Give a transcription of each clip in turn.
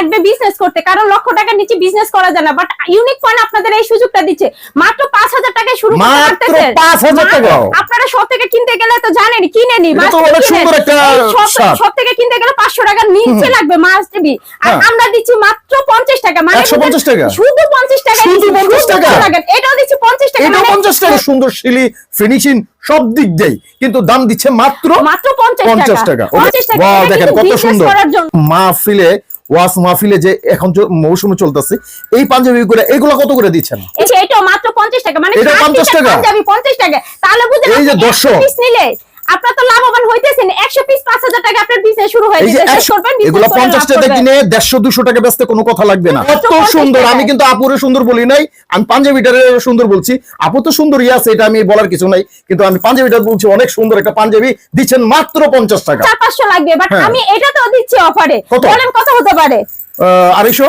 লাগবে বিজনেস করতে। কারণ লক্ষ টাকার নিচে বিজনেস করা যায় না। বাট ইউনিক পয়েন্ট আপনাদের এই সুযোগটা দিচ্ছে। মাত্র পাঁচ হাজার টাকায় শুরু করতে পারতেছেন। 5,000 টাকা? আপনারা সব থেকে কিনতে গেলে তো জানেন কিনে নি। সব থেকে কিনতে গেলে পাঁচশো টাকার নিচে লাগবে মাস্ট বি আর হ্যাঁ। আমরা দিচ্ছি মাত্র পঞ্চাশ টাকা। মানে শুধু পঞ্চাশ টাকা শুধু দিচ্ছি, 50 শুধু টাকা? 50 টাকা। এটাও দিচ্ছি পঞ্চাশ টাকা। মানে পঞ্চাশ টাকা। সুন্দর শিলি ফিনিশিং সব দিক দেয় কিন্তু দাম দিচ্ছে মাত্র মাত্র পঞ্চাশ টাকা। 50 টাকা। দেখেন কত সুন্দর। মাহফিলে ওয়াস মাহফিলে যে এখন যে মৌসুমে চলতেছে এই পাঞ্জাবি গুলো এগুলো কত করে দিচ্ছেন? এই যে এটা মাত্র 50 টাকা মানে এটা 50 টাকা? পাঞ্জাবি 50 টাকা। তাহলে বুঝেন এই যে আপনি 100 100 পিস নিলে আপনার তো লাভবান হইতেছেন। 100 পিস 5000 টাকা আপনার বিজনেস শুরু হয়ে যাবে শেষ করবেন এগুলো করে পঞ্চাশ লাভ টাকা করবেন। কিনে দেড়শো দুশো টাকা বেচতে কোনো কথা লাগবে না। কত সুন্দর আমি কিন্তু আপুরে সুন্দর বলি নাই। আমি পাঞ্জাবিটারে সুন্দর বলছি। আপু তো সুন্দরই আছে এটা আমি বলার কিছু নাই। কিন্তু আমি পাঞ্জাবিটা বলছি অনেক সুন্দর একটা পাঞ্জাবি। দিচ্ছেন মাত্র পঞ্চাশ টাকা। চার পাঁচশো লাগবে বাট হ্যাঁ। আমি এটাতেও দিচ্ছি অফারে? বলেন কত হতে পারে? আহ, আড়াইশো?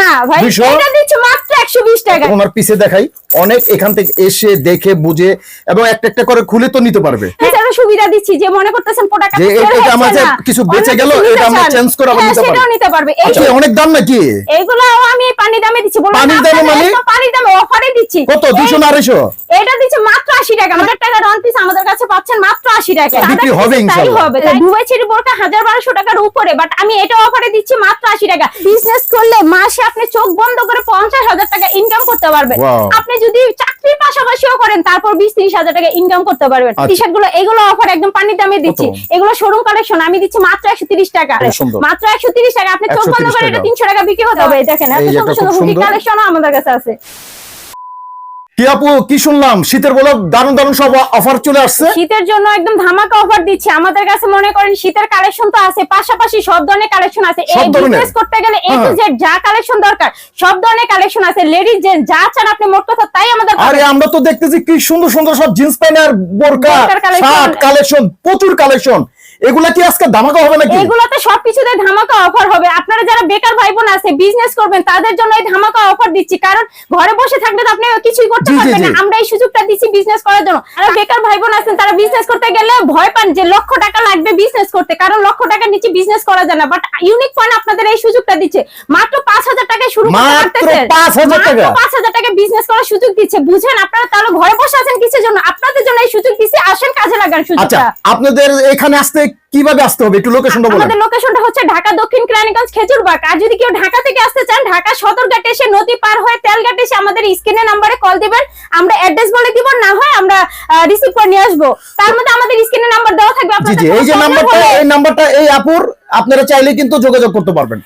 না ভাই 200? এটা দিচ্ছি মাত্র 120 টাকা। ওনার পিছে দেখাই। অনেক এখান থেকে এসে দেখে বুঝে এবং একটা একটা করে খুলে তো নিতে পারবে। এছাড়া সুবিধা দিচ্ছি যে মনে করতেছেন প্রোডাক্ট এটা আমার কিছু বেঁচে গেল, এটা আমরা change করে আবার নিতে পারব। নিতে পারবে। এই আচ্ছা অনেক দাম নাকি? এইগুলো আমি পানি দামে দিচ্ছি। বললাম পানির না, দামে মানে? পানির দামে অফারে দিচ্ছি। কত? দুশো না আড়াইশো? এটা দিচ্ছে মাত্র আশি টাকা। হাজার টাকা রন পিস আমাদের কাছে পাচ্ছেন মাত্র আশি টাকা। বিক্রি হবে ইনশাআল্লাহ। হবে। দুবাই ছেড়ে বোরকা হাজার বারোশো টাকার উপরে বাট আমি এটা অফারে দিচ্ছি মাত্র আশি টাকা। বিজনেস করলে মাসে আপনি চোখ বন্ধ করে পঞ্চাশ হাজার টাকা ইনকাম করতে পারবেন। আপনি যদি চাকরির পাশাপাশিও করেন তারপর বিশ ত্রিশ হাজার টাকা ইনকাম করতে পারবেন। আচ্ছা। টি শার্টগুলো এগুলো অফার একদম পানির দামে দিচ্ছি। এগুলো শোরুম কালেকশন আমি দিচ্ছি মাত্র একশো তিরিশ টাকা। মাত্র একশো তিরিশ টাকা। আপনি চোখ বন্ধ করে এটা তিনশো টাকা বিক্রি হতে হবে। দেখেন এত সুন্দর সুন্দর কালেকশন আমাদের কাছে আছে। কি আপু কি শুনলাম? শীতের বলো সব অফার চলে আসছে। শীতের জন্য একদম ধামাকা অফার দিচ্ছে। আমাদের কাছে মনে করেন শীতের কালেকশন তো আছে পাশাপাশি সব ধরনের কালেকশন আছে। এই বিজনেস করতে গেলে এ টু হ্যাঁ। জেড যা কালেকশন দরকার সব ধরনের কালেকশন আছে। জেন্টস যা চান আপনি মোট কথা তাই আমাদের। আরে আমরা তো দেখতেছি কি সুন্দর সুন্দর সব জিন্স প্যান্ট আর বোরকা শার্ট কালেকশন প্রচুর কালেকশন এগুলা কি আজকে ধামাকা হবে নাকি? এগুলোতে সবকিছুতে ধামাকা অফার হবে। আপনারা যারা বেকার ভাই বোন আছে বিজনেস করবেন তাদের জন্য এই ধামাকা অফার দিচ্ছি। কারণ ঘরে বসে থাকলে তো আপনি কিছুই করতে পারবেন না। আমরা এই সুযোগটা দিচ্ছি বিজনেস করার জন্য। যারা বেকার ভাই বোন আছেন তারা বিজনেস করতে গেলে ভয় পান যে লক্ষ টাকা লাগবে বিজনেস করতে। কারণ লক্ষ টাকার নিচে বিজনেস করা যায় না। বাট ইউনিক পয়েন্ট আপনাদের এই সুযোগটা দিচ্ছে। মাত্র পাঁচ হাজার টাকায় শুরু করতে পারতেছেন মাত্র 5,000 টাকা? টাকা বিজনেস করার সুযোগ দিচ্ছে। বুঝেন আপনারা তাহলে ঘরে বসে আছেন কিসের জন্য? আপনাদের জন্য এই সুযোগ দিচ্ছে। আসেন কাজে লাগান আচ্ছা সুযোগটা আপনাদের এখানে আসতে কীভাবে আসতে হবে? একটু লোকেশনটা বলেন। আমাদের লোকেশনটা হচ্ছে ঢাকা দক্ষিণ কেরানীগঞ্জ খেজুরবাগ। আর যদি কেউ ঢাকা থেকে আসতে চান ঢাকা সদরঘাট এসে নদী পার হয়ে তেলঘাট এসে আমাদের স্ক্রিনে নম্বরে কল দিবেন। আমরা অ্যাড্রেস বলে দিব না হয় আমরা রিসিভ করে নিয়ে আসব। তার মধ্যে আমাদের স্ক্রিনে নাম্বার দেওয়া থাকবে আপনাদের এই যে নাম্বারটা এই নাম্বারটা এই আপুর আপনারা চাইলে কিন্তু যোগাযোগ করতে পারবেন।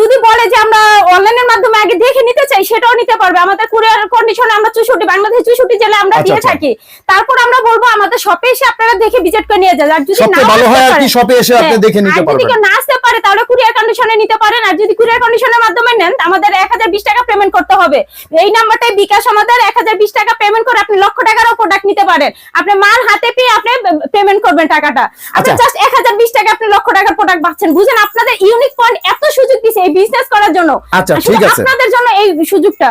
যদি বলে যে আমরা অনলাইনের মাধ্যমে আগে দেখে নিতে চাই সেটাও নিতে পারবে। আমাদের কুরিয়ার কন্ডিশনে আমরা চৌষট্টি বাংলাদেশ চৌষট্টি জেলায় আমরা আচ্ছা, দিয়ে আচ্ছা। থাকি। তারপর আমরা বলব আমাদের শপে এসে আপনারা দেখে ভিজিট করে নিয়ে যান। আর যদি নাও ভালো হয় আর কি শপে এসে আপনি হ্যাঁ, দেখে নিতে আর যদি না আসতে পারে তাহলে কুরিয়ার কন্ডিশনে নিতে পারেন। আর যদি কুরিয়ার কন্ডিশনের মাধ্যমে নেন আমাদের এক হাজার বিশ টাকা পেমেন্ট করতে হবে। এই নাম্বারটাই বিকাশ আমাদের এক হাজার বিশ টাকা পেমেন্ট করে আপনি লক্ষ টাকারও প্রোডাক্ট নিতে পারেন। আপনি মাল হাতে পেয়ে আপনি পেমেন্ট করবেন টাকাটা আপনি আচ্ছা। জাস্ট এক হাজার বিশ টাকা আপনি লক্ষ টাকার প্রোডাক্ট পাচ্ছেন বুঝেন আপনাদের ইউনিক পয়েন্ট এত সুযোগ দিয়েছে এই বিজনেস করার জন্য আচ্ছা, ঠিক আছে। আপনাদের জন্য এই সুযোগটা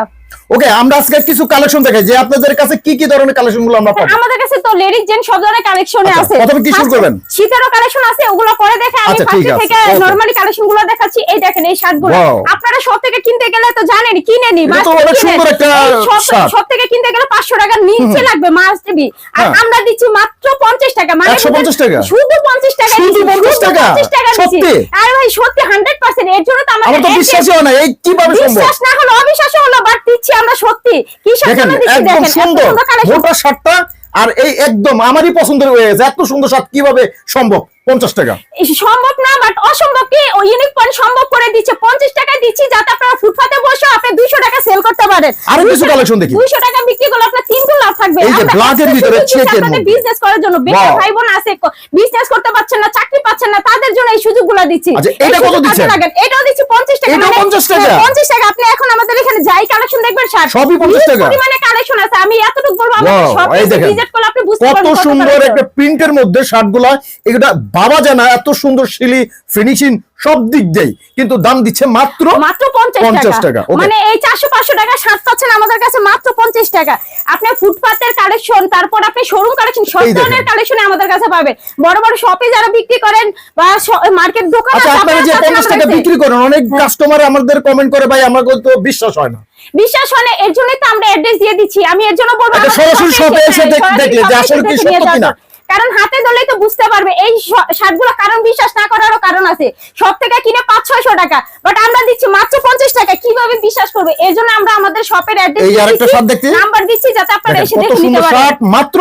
ওকে আমরা আজকে কিছু কালেকশন দেখাই। যে আপনাদের কাছে কি কি ধরনের কালেকশনগুলো আমরা পাবো? আমাদের কাছে তো লেডিস জেন্ট সব ধরনের কালেকশনে আচ্ছা, আছে। প্রথমে কি শুরু করবেন? শীতেরও কালেকশন আছে ওগুলো পরে দেখে আমি আচ্ছা, ফার্স্ট থেকে নরমালি কালেকশনগুলো দেখাচ্ছি। এই দেখেন এই শার্টগুলো আপনারা সব থেকে কিনতে গেলে তো জানেন কিনে নি তো অনেক সুন্দর একটা shirt। সব থেকে কিনতে গেলে পাঁচশো টাকার নিচে লাগবে মাস্ট বি আর হ্যাঁ। আমরা দিচ্ছি মাত্র পঞ্চাশ টাকা। মানে 150 টাকা? শুধু পঞ্চাশ টাকা শুধু 50 টাকা? 50 টাকা সত্যি? আরে ভাই সত্যি হান্ড্রেড পার্সেন্ট এর জন্য তো আমার তো বিশ্বাসই হয় না এই কীভাবে সম্ভব? বিশ্বাস না হলো অবিশ্বাস হলো বাট দিচ্ছি আমরা সত্যি? কি একদম সুন্দর সুন্দর মোটা শার্টটা আর এই একদম আমারই পছন্দের হয়ে গেছে এত সুন্দর শার্ট কীভাবে সম্ভব? পঞ্চাশ টাকা সম্ভব না বাট অসম্ভব কি ওই ইউনিক পয়েন্ট সম্ভব করে দিচ্ছে পঞ্চাশ টাকা দিচ্ছি যাতে আপনারা ফুটপাতে বসে আপনি দুইশো টাকা সেল করতে পারেন আরও কিছু collection দেখি। দুইশো টাকা বিক্রি করলে আপনার তিন গুণ লাভ থাকবে এই যে ভিতরে মধ্যে। বিজনেস করার জন্য বেকার ভাই বোন আছে বিজনেস করতে পারছেন না চাকরি পাচ্ছেন না তাদের জন্য এই সুযোগগুলো দিচ্ছি আচ্ছা, এটা কত সুযোগ দিচ্ছেন? এটাও দিচ্ছি পঞ্চাশ টাকা এটাও 50 টাকা? পঞ্চাশ টাকা আপনি এখন আমাদের এখানে যাই কালেকশন দেখবেন শার্ট সবই 50 টাকা? পরিমাণে কালেকশন আছে আমি এতটুকু বলব আমাদের সব। ভিজিট করলে আপনি বুঝতে কত পারবেন সুন্দর একটা প্রিন্টের মধ্যে শার্টগুলা এগুলা ভাবা যায় না এত সুন্দর শিলি ফিনিশিং সব দিক দেই কিন্তু দাম দিচ্ছে মাত্র মাত্র পঞ্চাশ 50 টাকা, মানে এই চারশো পাঁচশো টাকা সাত পাচ্ছেন আমাদের কাছে মাত্র পঞ্চাশ টাকা। আপনি ফুটপাতের কালেকশন তারপর আপনি শোরুম কালেকশন সব ধরনের কালেকশন আমাদের কাছে পাবেন। বড় বড় শপে যারা বিক্রি করেন বা মার্কেট দোকান আচ্ছা আপনারা যে পঞ্চাশ টাকা বিক্রি করেন অনেক হ্যাঁ। কাস্টমার আমাদের কমেন্ট করে ভাই আমাকে তো বিশ্বাস হয় না। বিশ্বাস হয় না এর জন্যই তো আমরা অ্যাড্রেস দিয়ে দিচ্ছি। আমি এর জন্য বলব সরাসরি এ shop এ এসে হ্যাঁ, দেখ- সরাসরি দেখলে যে আসলে কি সত্য কিনা। কারণ হাতে ধরলেই তো বুঝতে পারবে। এই শার্টগুলো কারণ বিশ্বাস না করারও কারণ আছে। সব থেকে কিনে পাঁচ ছয়শো টাকা। বাট আমরা দিচ্ছি মাত্র পঞ্চাশ টাকা। কীভাবে বিশ্বাস করবে? এই জন্য আমরা আমাদের শপের দেখছি। নাম্বার দিচ্ছি যাতে আপনারা এসে দেখে নিতে পারেন। মাত্র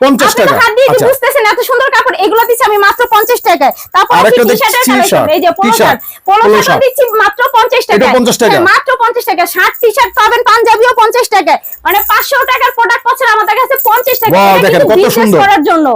পঞ্চাশ আপনি তো টাকা। হাত দিয়ে আচ্ছা। বুঝতেছেন? এত সুন্দর কাপড় এগুলো দিচ্ছি আমি মাত্র পঞ্চাশ টাকায় তারপর আরেকটা দেখছি শার্ট, এই যে polo T shirt, shirt polo polo shirt shirt. দিচ্ছি মাত্র পঞ্চাশ টাকা এটা 50 টাকা। মাত্র পঞ্চাশ টাকা শার্ট টি শার্ট পাবেন পাঞ্জাবিও পঞ্চাশ টাকায়। মানে পাঁচশো টাকার প্রোডাক্ট পাচ্ছেন আমাদের কাছে পঞ্চাশ টাকা Wow, দেখেন, কত সুন্দর। করার জন্য।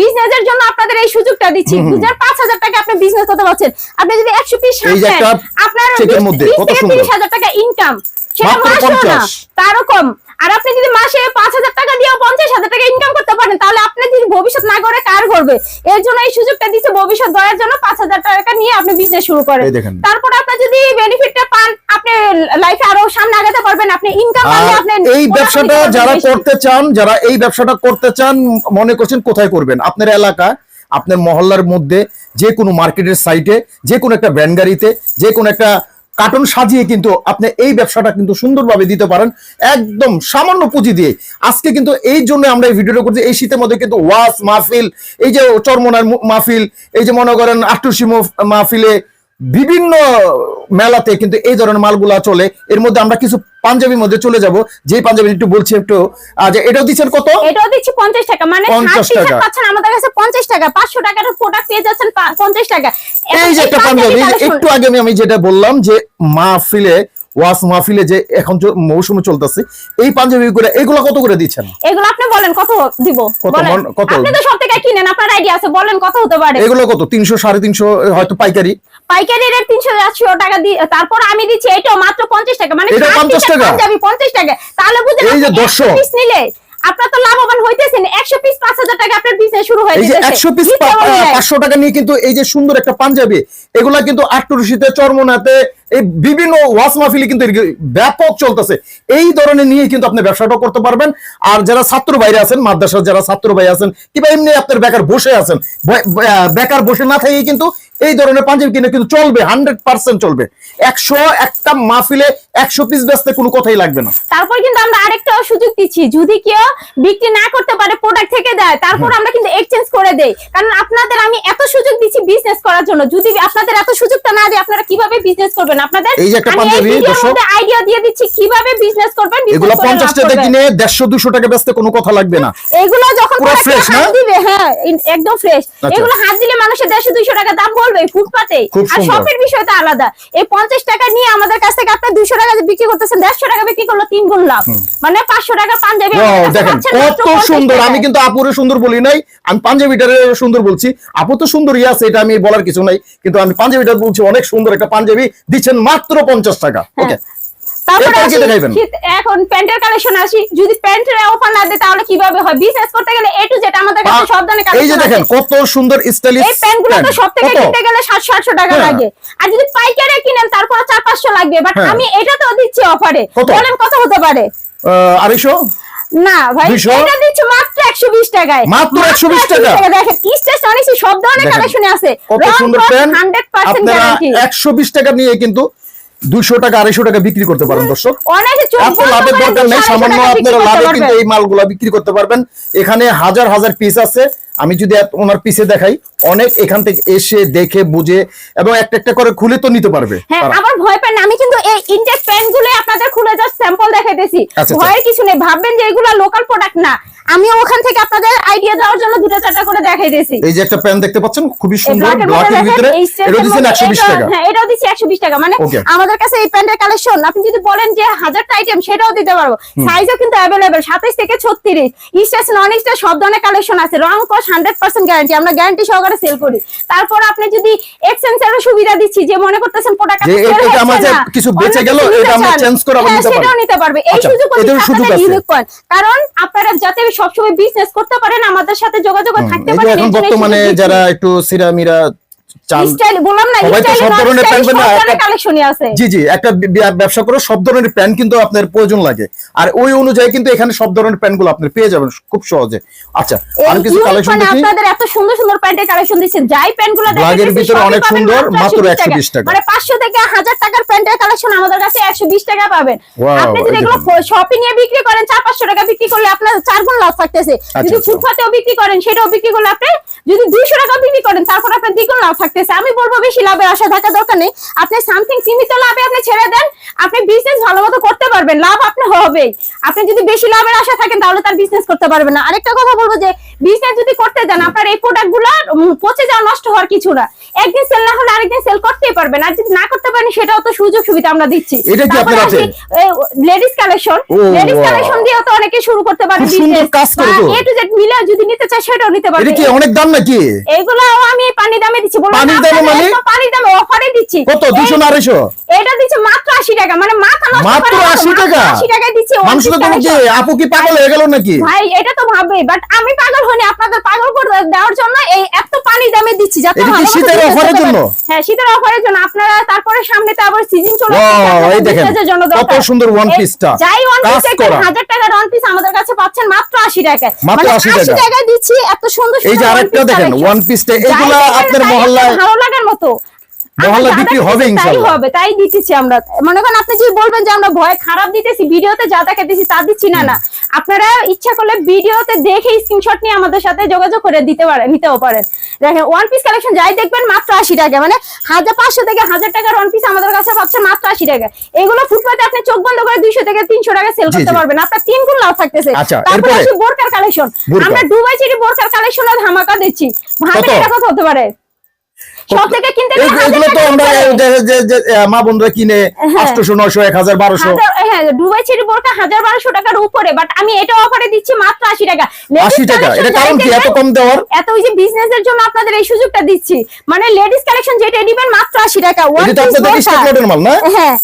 বিজনেসের জন্য আপনাদের এই সুযোগটা দিচ্ছি। বুঝলেন পাঁচ হাজার টাকা আপনি বিজনেস করতে পারছেন। আপনি যদি একশো পিস এই যে একটা আপনার মধ্যে, কত সুন্দর। তিরিশ হাজার টাকা ইনকাম সেটা না 50 তারও কম। আর আপনি যদি মাসে পাঁচ হাজার টাকা দিয়েও পঞ্চাশ হাজার টাকা ইনকাম করতে পারেন তাহলে আপনি যদি ভবিষ্যৎ না করে কার করবে? এর জন্য এই সুযোগটা দিচ্ছে ভবিষ্যৎ গড়ার জন্য পাঁচ হাজার টাকা নিয়ে আপনি বিজনেস শুরু করেন। তারপর আপনি যদি বেনিফিটটা পান আপনি লাইফে আরও সামনে আগাতে পারবেন আপনি ইনকাম আপনি এই ব্যবসাটা যারা করতে চান যারা এই ব্যবসাটা করতে চান মনে করছেন কোথায় করবেন? আপনার এলাকা আপনার মহল্লার মধ্যে যে কোনো মার্কেটের সাইটে যে কোনো একটা ভ্যান গাড়িতে যে কোনো একটা কার্টন সাজিয়ে কিন্তু আপনি এই ব্যবসাটা কিন্তু সুন্দরভাবে দিতে পারেন। একদম সামান্য পুঁজি দিয়ে। আজকে কিন্তু এই জন্য আমরা এই ভিডিওটা করছি। এই শীতের মধ্যে কিন্তু ওয়াস মাহফিল, এই যে চরমনার মাহফিল, এই যে মনে করেন আটুসি মাহফিলে বিভিন্ন মেলাতে কিন্তু এই ধরনের মালগুলা চলে। এর মধ্যে আমরা কিছু পাঞ্জাবির মধ্যে চলে যাব। যে পাঞ্জাবি একটু বলছি একটু আচ্ছা এটাও দিচ্ছেন কত? এটাও দিচ্ছি পঞ্চাশ টাকা। মানে 50 টাকা। পাচ্ছেন আমাদের কাছে পঞ্চাশ টাকা। পাঁচশো টাকার প্রোডাক্ট পেয়ে যাচ্ছেন পা- পঞ্চাশ টাকা। এই যে একটা পাঞ্জাবি একটু আগে আমি আমি যেটা বললাম যে মাহফিলে ওয়াস মাহফিলে যে এখন মৌসুমে চলতেছে এই পাঞ্জাবি করে এগুলো কত করে দিচ্ছেন? এগুলো আপনি বলেন কত দিব? কত? বলেন। কত? আপনি তো সব থেকে কিনেন আপনার আইডিয়া আছে বলেন কত হতে পারে? এগুলো কত? তিনশো সাড়ে তিনশো হয়তো পাইকারি। পাইকারি রেট তিনশো চারশো টাকা দিয়ে তারপর আমি দিচ্ছি এটাও মাত্র পঞ্চাশ টাকা। মানে এটা 50 টাকা? যাবি পঞ্চাশ টাকা। তাহলে বুঝেন এই যে আপনি 100 100 পিস নিলে আপনার তো লাভবান হইতেছেন। একশো পিস পাঁচ হাজার টাকা আপনার বিজনেস শুরু হয়ে এই যে যেতেছে। একশো পিস নিতে বললে। পাঁচশো টাকা নিয়ে কিন্তু এই যে সুন্দর একটা পাঞ্জাবি এগুলা কিন্তু আটটুরুশিতে চরমনাতে এই বিভিন্ন ওয়াস মাহফিলে কিন্তু ব্যাপক চলতেছে। এই ধরনের নিয়ে কিন্তু আপনি ব্যবসাটা করতে পারবেন। আর যারা ছাত্র বাইরে আছেন মাদ্রাসার যারা ছাত্র ভাই আছেন কিংবা এমনি আপনার বেকার বসে আছেন বেকার বসে না থেকে কিন্তু এই ধরনের পাঞ্জাবি কিনে কিন্তু চলবে হান্ড্রেড পার্সেন্ট চলবে। একশো একটা মাহফিলে একশো পিস বেচতে কোনো কথাই লাগবে না। তারপর কিন্তু আমরা আরেকটা সুযোগ দিচ্ছি। যদি কেউ বিক্রি না করতে পারে প্রোডাক্ট থেকে দেয় তারপর আমরা কিন্তু এক্সচেঞ্জ করে দেই। কারণ আপনাদের আমি এত সুযোগ দিচ্ছি বিজনেস করার জন্য। যদি আপনাদের এত সুযোগটা না দিই আপনারা কীভাবে বিজনেস করবেন? আপনাদের? এই যে একটা আমি পাঞ্জাবি। আইডিয়া দিয়ে দিচ্ছি কীভাবে বিজনেস করবেন এগুলো করে পঞ্চাশ লাভ টাকা কিনে দেড়শো দুশো টাকা বেচতে কোনো কথা লাগবে না। এগুলো যখন পুরো হাত না? দিবে হ্যাঁ একদম ফ্রেশ আচ্ছা। এগুলো হাত দিলে মানুষের দেড়শো দুইশো টাকা দাম বলবে ফুটপাতে আর শপের বিষয়টা আলাদা। এই পঞ্চাশ টাকা নিয়ে আমাদের কাছ থেকে আপনি দুশো টাকা বিক্রি করতেছেন দেড়শো টাকা বিক্রি করল তিন গুণ লাভ। মানে পাঁচশো টাকা পাঞ্জাবি দেখেন কত সুন্দর। আমি কিন্তু আপুরে সুন্দর বলি নাই আমি পাঞ্জাবিটারে সুন্দর বলছি। আপু তো সুন্দর ইয়ে আছে এটা আমি বলার কিছু নাই কিন্তু আমি পাঞ্জাবিটা বলছি অনেক সুন্দর একটা পাঞ্জাবি। দিচ্ছেন মাত্র পঞ্চাশ টাকা। ওকে তারপরে এরপর কি আসি, দেখাইবেন? শীত- এখন প্যান্টের কালেকশন আসি। যদি প্যান্টের অফার না দেয় তাহলে কীভাবে হয়? বিজনেস করতে গেলে এ টু জেড আমাদের কাছে সব ধরনের এই যে দেখেন কত সুন্দর স্টাইলিশ এই তো সব থেকে কিনতে গেলে টাকা হ্যাঁ। লাগে। আর যদি পাইকারে কিনেন তারপরে চার পাঁচশো লাগবে। বাট হ্যাঁ। আমি এটা তো দিচ্ছি অফারে কত? বলেন কত হতে পারে? আড়াইশো? না ভাই এটা দিচ্ছি মাত্র 120 টাকায়। মাত্র 120 টাকা? দেখেন স্টেশন সব ধরনের দেখেন, আছে। কত সুন্দর প্যান্ট 100% গ্যারান্টি একশো বিশ টাকা নিয়ে কিন্তু টাকা আড়াইশো টাকা বিক্রি করতে পারেন দর্শক। অনেকে চোখ এত বন্ধ লাভের দরকার নেই। সামান্য আপনারা লাভে কিন্তু এই মালগুলা বিক্রি করতে পারবেন। এখানে হাজার হাজার পিস আছে। আমি যদি ওনার পিসে দেখাই অনেক এখান থেকে এসে দেখে বুঝে এবং একটা একটা করে খুলে তো নিতে পারবে হ্যাঁ আবার ভয় পান না, আমি কিন্তু এই ইনটেক প্যান্টগুলো আপনাদের খুলে জাস্ট স্যাম্পল দেখাইতেছি। আচ্ছা, আচ্ছা। ভয়ের কিছু নেই। ভাববেন যে এগুলো লোকাল প্রোডাক্ট না। আমি ওখান থেকে আপনাদের আইডিয়া দেওয়ার জন্য দুটো চারটা করে দেখাইতেছি। এই যে একটা প্যান্ট দেখতে পাচ্ছেন? খুবই সুন্দর এর দেখেন, ভিতরে। এটা মধ্যে এটাও- টাকা। হ্যাঁ এটাও একশো বিশ টাকা। মানে আমাদের কাছে এই প্যান্টের কালেকশন আপনি যদি বলেন যে হাজারটা আইটেম সেটাও দিতে পারব। সাইজও কিন্তু অ্যাভেলেবেল সাতাইশ থেকে ছত্রিশ। স্টেস নন স্টেস সব ধরনের কালেকশন আছে। রং কস হান্ড্রেড পার্সেন্ট গ্যারান্টি আমরা গ্যারান্টি সহকারে সেল করি। তারপর আপনি যদি এক্সচেঞ্জ এর সুবিধা দিচ্ছি যে মনে করতেছেন প্রোডাক্ট এটা আমাদের কিছু বেঁচে গেল, এটা আমরা চেঞ্জ করে নিতে সেটাও নিতে পারবে। এই আচ্ছা, সুযোগ ইউনিক পয়েন্ট কারণ আপনারা যাতে সবসময় বিজনেস করতে পারেন আমাদের সাথে যোগাযোগ থাকতে পারে পারেন এখন বর্তমানে যারা একটু সিরামিরা স্টাইল বললাম না সব ধরনের প্যান্ট একটা- কালেকশনই আছে। জি জি একটা বি- বি- ব্যবসা করে সব ধরনের প্যান্ট কিন্তু আপনার প্রয়োজন লাগে। আর ওই অনুযায়ী কিন্তু এখানে সব ধরনের প্যান্ট আপনি পেয়ে যাবেন খুব সহজে। আচ্ছা আর কিছু কালেকশন মানে দেখি। আপনাদের এত সুন্দর সুন্দর প্যান্টের কালেকশন দিচ্ছেন। যাই প্যান্ট ব্লাগের ভিতরে অনেক সুন্দর, মাত্র 120 টাকা। মানে থেকে হাজার টাকার প্যান্টের কালেকশন আমাদের কাছে একশো বিশ টাকা পাবেন। আপনি যদি এগুলো। শপে বিক্রি করেন চার পাঁচশো টাকা বিক্রি করলে আপনার চার গুণ লাভ থাকতেছে। যদি আচ্ছা। ফুটপাতেও বিক্রি করেন সেটাও বিক্রি করলে আপনি যদি দুইশো টাকা বিক্রি করেন তারপর আপনার দ্বিগুণ লাভ থাকতেছে। আমি বলব বেশি লাভে আসা থাকা দরকার নেই। আপনি সামথিং সীমিত লাভে আপনি ছেড়ে দেন। আপনি বিজনেস ভালো মতো করতে পারবেন লাভ আপনি হবেই। আপনি যদি বেশি লাভের আশা থাকেন তাহলে তার বিজনেস করতে পারবেন না। আরেকটা কথা বলব যে বিজনেস যদি করতে যান আপনার এই প্রোডাক্টগুলো পচে যাওয়া নষ্ট হওয়ার কিছু না। একদিন সেল না হলে আরেকদিন সেল করতেই পারবেন। আর যদি না করতে পারেন সেটাও তো সুযোগ সুবিধা আমরা দিচ্ছি। এটা কি আপনার আছে? লেডিস কালেকশন লেডিস কালেকশন দিয়েও তো অনেকে শুরু করতে পারে বিজনেস। এ টু জেড মিলে যদি নিতে চায় সেটাও নিতে পারবে। এটা কি অনেক দাম নাকি? এইগুলো আমি পানি দামে দিচ্ছি। বললাম পানির না, দামে মানে? পানির দামে অফারে দিচ্ছি কত দুশো না আড়াইশো এটা দিচ্ছে মাত্র আশি টাকা মানে মাথা নষ্ট মাত্র করার মতো, 80 টাকা? দিচ্ছি মানুষ তো তোমাকে আপু কি পাগল হয়ে গেল নাকি ভাই এটা তো ভাবে বাট আমি পাগল হইনি আপনাদের পাগল করে দেওয়ার জন্য এই এত পানি দামে দিচ্ছি যাতে ভালো শীতের করতে জন্য? হ্যাঁ শীতের অফারের জন্য আপনারা তারপরে সামনে তো আবার সিজন চলে আসছে, এই দেখেন, কত সুন্দর one এই piece টা। যাই ওয়ান পিস করা। হাজার টাকার ওয়ান পিস আমাদের কাছে পাচ্ছেন মাত্র আশি টাকায় মাত্র মানে 80 টাকা। দিচ্ছি এত সুন্দর এই যে আরেকটা দেখেন, collection। one piece টা, যাই এগুলা আপনার মহল্লায়- ভালো লাগার মতো যা বিক্রি হবে তাই ইনশাল্লাহ। হবে তাই দিতেছি আমরা। মনে করেন আপনি যদি বলবেন যে আমরা ভয় খারাপ দিতেছি ভিডিওতে যা দেখাতেছি তা দিচ্ছি না না। আপনারা ইচ্ছা করলে ভিডিওতে দেখে স্ক্রিনশট নিয়ে আমাদের সাথে যোগাযোগ করে দিতে পারেন নিতেও পারেন। দেখেন ওয়ান পিস কালেকশন যাই দেখবেন মাত্র আশি টাকা। মানে হাজার পাঁচশো থেকে হাজার টাকার ওয়ান পিস আমাদের কাছে পাচ্ছে মাত্র আশি টাকা। এগুলো ফুটপাতে আপনি চোখ বন্ধ করে দুইশো থেকে তিনশো টাকা সেল করতে পারবেন। আপনার তিন গুণ লাভ থাকতেছে। আচ্ছা, তারপরে এরপরে? আসি বোরকার কালেকশন আমরা দুবাই চিরি বোরকার কালেকশন ধামাকা দিচ্ছি। কত? এটা কত হতে পারে? এগুলো তো টাকা আমরা দিতে হবে। যে- যে- যে আহ, মা বন্ধুরা কিনে। নয়শো এক হাজার বারোশো হ্যাঁ দুবাই ছেড়ে বোরকা হাজার বারোশো টাকার উপরে বাট আমি এটা অফারে দিচ্ছি মাত্র আশি টাকা আশি টাকা এটা কারণ কি এত কম দেওয়ার এত ওই যে বিজনেস এর জন্য আপনাদের এই সুযোগটা দিচ্ছি মানে লেডিস কালেকশন যেটা নিবেন মাত্র আশি টাকা one এটা তো piece আপনাদের বোরকা। স্টক লটের মাল না হ্যাঁ।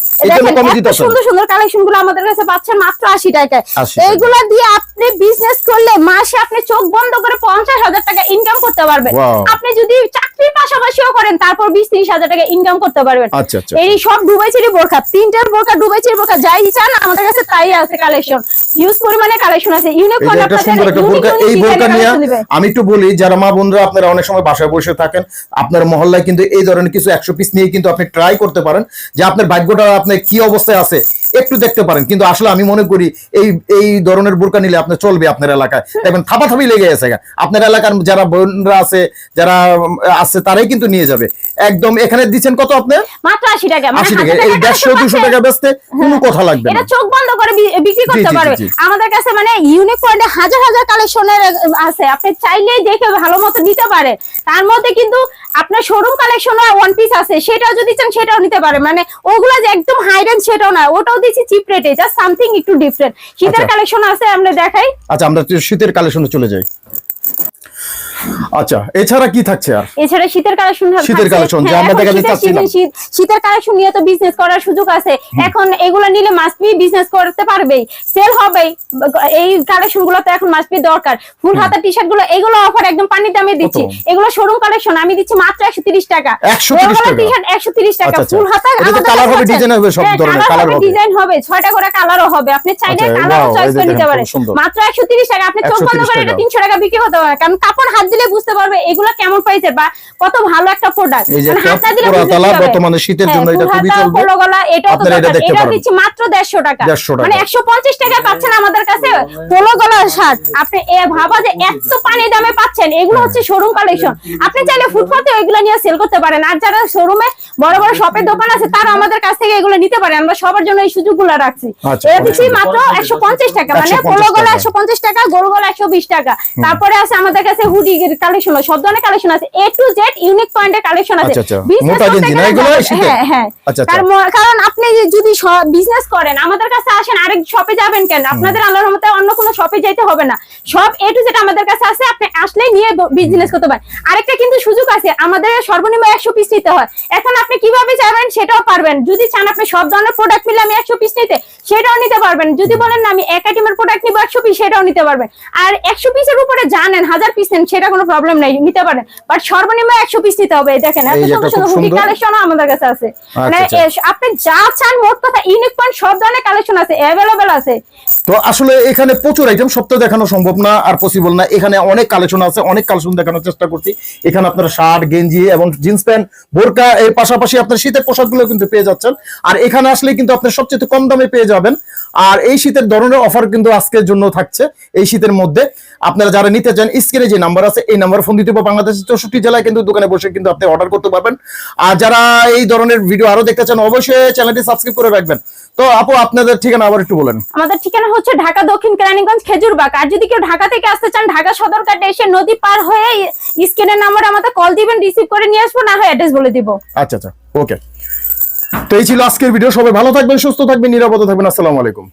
সুন্দর সুন্দর কালেকশনগুলো আমাদের কাছে পাচ্ছেন মাত্র আশি টাকায় 80 টাকা। এইগুলা দিয়ে আপনি বিজনেস করলে মাসে আপনি চোখ বন্ধ করে পঞ্চাশ হাজার টাকা ইনকাম করতে পারবেন আপনি যদি পাশাপাশিও করেন তারপর বিশ ত্রিশ হাজার টাকা ইনকাম করতে পারবেন। আচ্ছা, আচ্ছা। এই সব ডুবাই চিরি বোরখা তিনটার বোরখা বোরখা যাই চান আমাদের কাছে তাই আছে কালেকশন ইউজ পরিমাণে কালেকশন আছে। ইউনিক এই বোরকা নিয়ে আমি একটু বলি যারা মা বন্ধুরা আপনারা অনেক সময় বাসায় বসে থাকেন আপনার মহল্লায় কিন্তু এই ধরনের কিছু একশো পিস নিয়ে কিন্তু আপনি ট্রাই করতে পারেন যে আপনার ভাগ্যটা আপনার কি অবস্থায় আছে। একটু দেখতে পারেন। কিন্তু আসলে আমি মনে করি এই এই ধরনের বোরকা নিলে আপনার চলবে আপনার এলাকায়। দেখবেন থাপাথাপি লেগে গেছে আপনার এলাকার যারা বোনরা আছে যারা আছে তারাই কিন্তু নিয়ে যাবে। একদম এখানে দিচ্ছেন কত আপনি? মাত্র আশি টাকা মানে আশি টাকা এই টাকা দেড়শো collection দুশো পাচ্ছেন। টাকা। বেচতে কোনো কথা লাগবে না। এটা চোখ বন্ধ করে বিক্রি করতে পারবে। আমাদের কাছে মানে ইউনিক পয়েন্টে হাজার হাজার কালেকশনের আছে। আপনি চাইলেই দেখে ভালো মতো নিতে পারেন তার মধ্যে কিন্তু আপনার শোরুম কালেকশন ওয়ান পিস আছে। সেটাও যদি চান সেটাও নিতে পারে। মানে ওগুলো যে একদম হাই রেঞ্জ সেটাও না। ওটাও দিচ্ছি চিপ রেটে জাস্ট সামথিং একটু ডিফারেন্ট শীতের আচ্ছা। কালেকশন আছে আমরা দেখাই। আচ্ছা আমরা শীতের কালেকশনে চলে যাই। আচ্ছা এছাড়া কি থাকছে আর? এছাড়া শীতের কালেকশন শীতের collection, যে আমরা দেখা যাচ্ছে চাচ্ছিলাম। শীতের কালেকশন নিয়ে তো বিজনেস করার সুযোগ আছে। এখন এগুলো নিলে মাসবি বিজনেস করতে পারবেই। সেল হবেই। এই কালেকশনগুলো তো এখন মাসবি দরকার। ফুল হাতা টি শার্টগুলো এগুলো অফার একদম পানির দামে দিচ্ছি। এগুলো শোরুম কালেকশন আমি দিচ্ছি মাত্র একশো তিরিশ টাকা। 130 টাকা? টি শার্ট একশো তিরিশ টাকা। আচ্ছা, আচ্ছা। ফুল হাতা আমাদের কাছে হবে, design হবে, সব হ্যাঁ, ধরনের colour হবে। ডিজাইন হবে। ছয়টা করে কালারও হবে। আপনি চাইলে আচ্ছা, কালারও চয়েস করে নিতে পারেন। মাত্র একশো তিরিশ টাকা। আপনি চোখ বন্ধ করে এটা টাকা। তিনশো টাকা বিক্রি হতে পারে কারণ কাপড় হাত দিলে বুঝতে পারবে এগুলো কেমন প্রাইসের বা কত ভালো একটা প্রোডাক্ট এই যে একটা বর্তমানে শীতের জন্য এটা খুবই চলবে। এটা এটা দিচ্ছি মাত্র দেড়শো টাকা। 150 টাকা। মানে একশো পঞ্চাশ টাকা পাচ্ছেন আমাদের কাছে পোলো গলার শার্ট। আপনি এ ভাবা যে এত পানি দামে পাচ্ছেন এগুলো হচ্ছে শোরুম কালেকশন আপনি চাইলে ফুটপাতে এগুলো নিয়ে সেল করতে পারেন। আর যারা শোরুমে বড় বড় শপের দোকান আছে তারা আমাদের কাছ থেকে এগুলো নিতে পারে। আমরা সবার জন্য এই সুযোগগুলো রাখছি। আচ্ছা, এটা দিচ্ছি মাত্র একশো পঞ্চাশ টাকা। মানে 150 পোলো গলা টাকা। একশো পঞ্চাশ টাকা গোল গলা একশো বিশ টাকা। তারপরে আছে আমাদের কাছে হুডি কালেকশন সব ধরনের কালেকশন আছে। এ টু জেড ইউনিক পয়েন্টের কালেকশন আছে। আচ্ছা, আচ্ছা। যাবেন- শীতের? হ্যাঁ হ্যাঁ। আচ্ছা। কারণ আপনি যদি বিজনেস করেন আমাদের কাছে আসেন আরেক শপে যাবেন কেন? আপনাদের আল্লাহর রহমতে অন্য কোনো শপে যাইতে হবে না। সব এ টু জেড আমাদের কাছে আছে আপনি আসলেই নিয়ে বিজনেস করতে পারেন। আরেকটা কিন্তু সুযোগ আছে আমাদের সর্বনিম্ন একশো পিস নিতে হয়। এখন আপনি কীভাবে চাইবেন সেটাও পারবেন। যদি চান আপনি সব ধরনের প্রোডাক্ট মিলে আমি একশো পিস নিতে সেটাও নিতে পারবেন। যদি বলেন না আমি এক আইটেমের প্রোডাক্ট নিবো একশো পিস সেটাও নিতে পারবেন। আর একশো পিসের উপরে জানেন হাজার পিস নেন সেটা কোনো প্রবলেম নাই নিতে পারেন। বাট সর্বনিম্ন একশো পিস নিতে হবে দেখেন এত সুন্দর সুন্দর হুডি কালেকশন আমাদের কাছে আছে। মানে আচ্ছা। আপনি যা চান মোট কথা ইউনিক পয়েন্ট সব ধরনের কালেকশন আছে অ্যাভেলেবেল আছে। তো আসলে এখানে প্রচুর আইটেম সব তো দেখানো সম্ভব না আর পসিবল না। এখানে অনেক কালেকশন আছে অনেক কালেকশন দেখানোর চেষ্টা করছি। এখানে আপনারা শার্ট গেঞ্জি এবং জিন্স প্যান্ট বোরকা এর পাশাপাশি আপনার শীতের পোশাকগুলো কিন্তু পেয়ে যাচ্ছেন। আর এখানে আসলে কিন্তু আপনার সবচেয়ে কম দামে পেয়ে যাবেন। আর এই শীতের ধরনের অফার কিন্তু আজকের জন্য থাকছে। এই শীতের মধ্যে আপনারা যারা নিতে চান স্ক্রিনে যে নাম্বার আছে এই নাম্বার ফোন দিতে বাংলাদেশের চৌষট্টি জেলায় কিন্তু দোকানে বসে কিন্তু আপনি অর্ডার করতে পারবেন। আর যারা এই ধরনের ভিডিও আরও দেখতে চান অবশ্যই চ্যানেলটি সাবস্ক্রাইব করে রাখবেন। তো আপু আপনাদের ঠিকানা আবার একটু বলেন। আমাদের ঠিকানা হচ্ছে ঢাকা দক্ষিণ কেরানীগঞ্জ খেজুরবাগ। আর যদি কেউ ঢাকা থেকে আসতে চান ঢাকা সদর কাটে এসে নদী পার হয়ে স্ক্রিনের নাম্বার আমাদের কল দিবেন রিসিভ করে নিয়ে আসব না হয় অ্যাড্রেস বলে দিব। আচ্ছা আচ্ছা। ওকে তো এই ছিল আজকের ভিডিও। সবাই ভালো থাকবেন সুস্থ থাকবেন নিরাপদে থাকবেন। আসসালামু আলাইকুম।